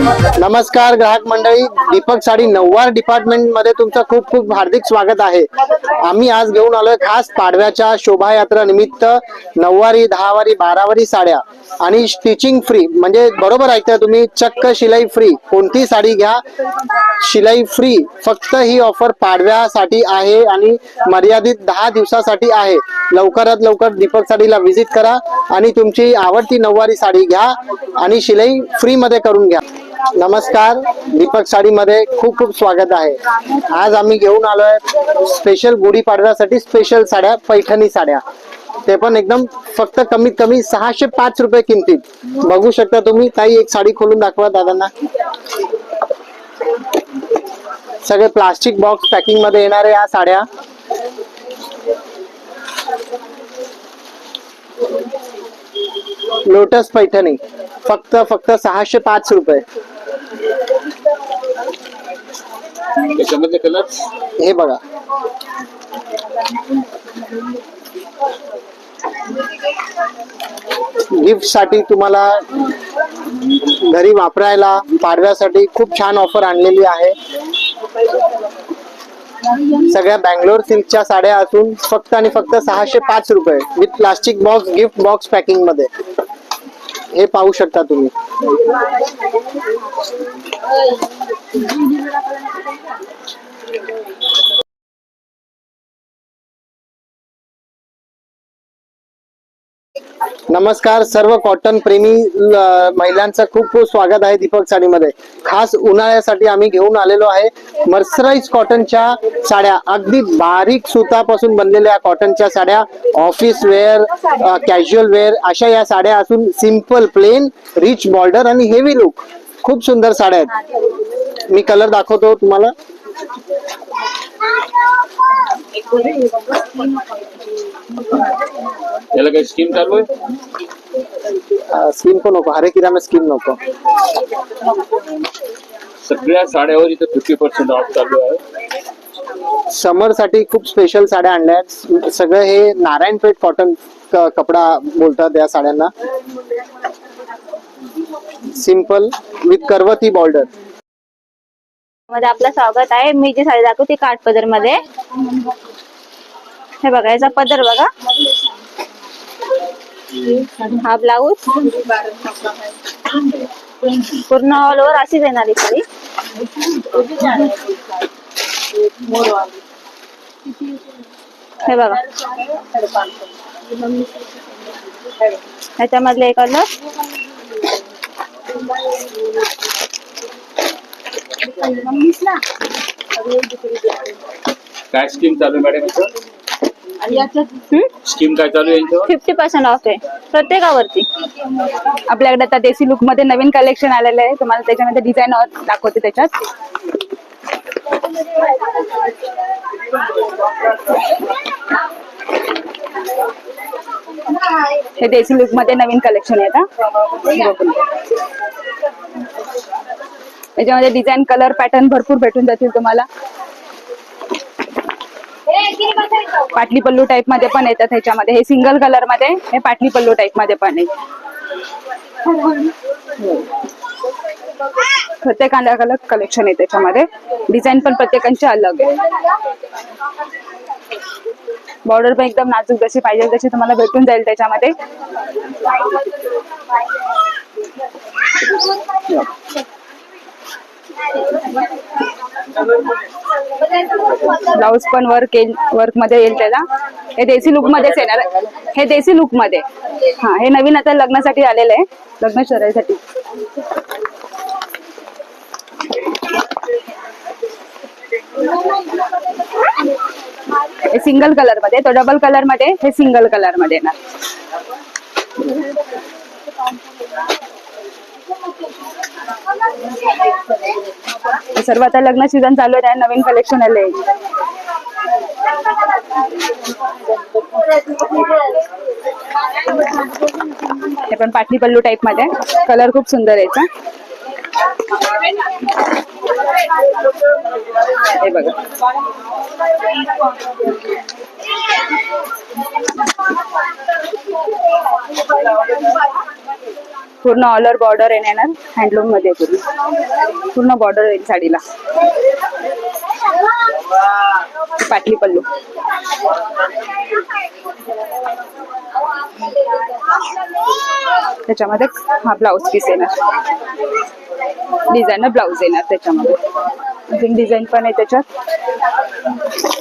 नमस्कार ग्राहक मंडळी. दीपक साडी नऊवार डिपार्टमेंटमध्ये तुमचं खूप खूप हार्दिक स्वागत आहे. आम्ही आज घेऊन आलोय खास पाडव्याच्या शोभायात्रा निमित्त नऊवारी दहावारी बारावारी साड्या. आणि स्टिचिंग फ्री म्हणजे बरोबर ऐकताय तुम्ही चक्क शिलाई फ्री कोणती साडी घ्या शिलाई फ्री फक्त ही ऑफर पाडव्यासाठी आहे आणि मर्यादित दहा दिवसासाठी आहे. लवकरात लवकर दीपक साडीला व्हिजिट करा आणि तुमची आवडती नऊवारी साडी घ्या आणि शिलाई फ्री मध्ये करून घ्या. नमस्कार दीपक साडीमध्ये खूप खूप स्वागत आहे. आज आम्ही घेऊन आलोय स्पेशल गुढीपाडव्यासाठी स्पेशल साड्या पैठणी साड्या. ते पण एकदम फक्त कमीत कमी सहाशे पाच रुपये किमतीत. बघू शकता तुम्ही ताई एक साडी खोलून दाखवा दादांना. सगळे प्लास्टिक बॉक्स पॅकिंगमध्ये येणाऱ्या या साड्या. लोटस पैठणी. फक्त फक्त सहाशे पाच रुपये. हे बघा. गिफ्टसाठी तुम्हाला घरी वापरायला पाडव्यासाठी खूप छान ऑफर आणलेली आहे. सगळ्या बँगलोर सिल्कच्या साड्या असून फक्त आणि फक्त सहाशे पाच रुपये with plastic box gift box पॅकिंगमध्ये. हे पाहू शकता तुम्ही. नमस्कार सर्व कॉटन प्रेमी महिलांचं खूप खूप स्वागत आहे दीपक साडीमध्ये. खास उन्हाळ्यासाठी आम्ही घेऊन आलेलो आहे मर्सराईज कॉटनच्या साड्या. अगदी बारीक सुतापासून बनलेल्या कॉटनच्या साड्या ऑफिस वेअर कॅज्युअल वेअर अशा या साड्या असून सिंपल प्लेन रिच बॉर्डर आणि हेवी लुक खूप सुंदर साड्या आहेत. मी कलर दाखवतो तुम्हाला. याला काही स्कीम चालू आहे? स्किन पण नको. हरे किराणा स्किन नको. सगळ्या साड्यावर इथे फिफ्टी पर्सेंट ऑफ चालू आहे. समरसाठी खूप स्पेशल साड्या आणल्या आहेत. सगळं हे नारायणपेठ कॉटन क- कपडा बोलतात या साड्यांना. सिंपल विथ करवती बॉर्डर मध्ये आपलं स्वागत आहे. मी जी साडी दाखवते काठ पदरमध्ये. हे बघा याचा पदर बघा. हा ब्लाऊज पूर्ण ऑल ओव्हर अशीच येणार ही साडी. हे बघा. ह्याच्यामधले कलर काय स्कीम चालू आहे मॅडम स्कीम काय चालू आहे यांच्यावर फिफ्टी पर्सेंट ऑफ आहे. प्रत्येकावरती. आपल्याकडे आता देसी लुकमध्ये नवीन कलेक्शन आलेलं आहे. तुम्हाला त्याच्यामध्ये डिझाईन दाखवते त्याच्यात. हे देसी लुकमध्ये नवीन कलेक्शन आहे आता. त्याच्यामध्ये डिझाईन कलर पॅटर्न भरपूर भेटून जातील तुम्हाला. पाटली पल्लू टाइपमध्ये पण येतात ह्याच्यामध्ये. हे सिंगल कलरमध्ये हे पाटली पल्लू टाइपमध्ये पण आहे. प्रत्येक अलग अलग कलेक्शन आहे त्याच्यामध्ये. डिझाईन पण प्रत्येकांचे अलग आहे. बॉर्डर पण एकदम नाजूक जशी पाहिजे तशी तुम्हाला भेटून जाईल त्याच्यामध्ये. ब्लाऊज पण वर्क येईल वर्कमध्ये येईल त्याला. हे देसी लुक मध्येच येणार हे देसी लुकमध्ये. हा हे नवीन आता लग्नासाठी आलेलं आहे. लग्न शराईसाठी हे सिंगल कलरमध्ये तो डबल कलरमध्ये हे सिंगल कलरमध्ये येणार. सर्व आता लग्न सीझन चालू आहे नवीन कलेक्शन आले. हे पण पाटली पल्लू टाइपमध्ये. कलर खूप सुंदर आहे याचा. हे बघा. पूर्ण ऑल ओव्हर बॉर्डर येणार हँडलूममध्ये पूर्ण पूर्ण बॉर्डर येईल साडीला. पाटली पल्लू त्याच्यामध्ये हा ब्लाउज पीस येणार. डिझाईन ब्लाउज येणार त्याच्यामध्ये. अजून डिझाईन पण आहे त्याच्यात.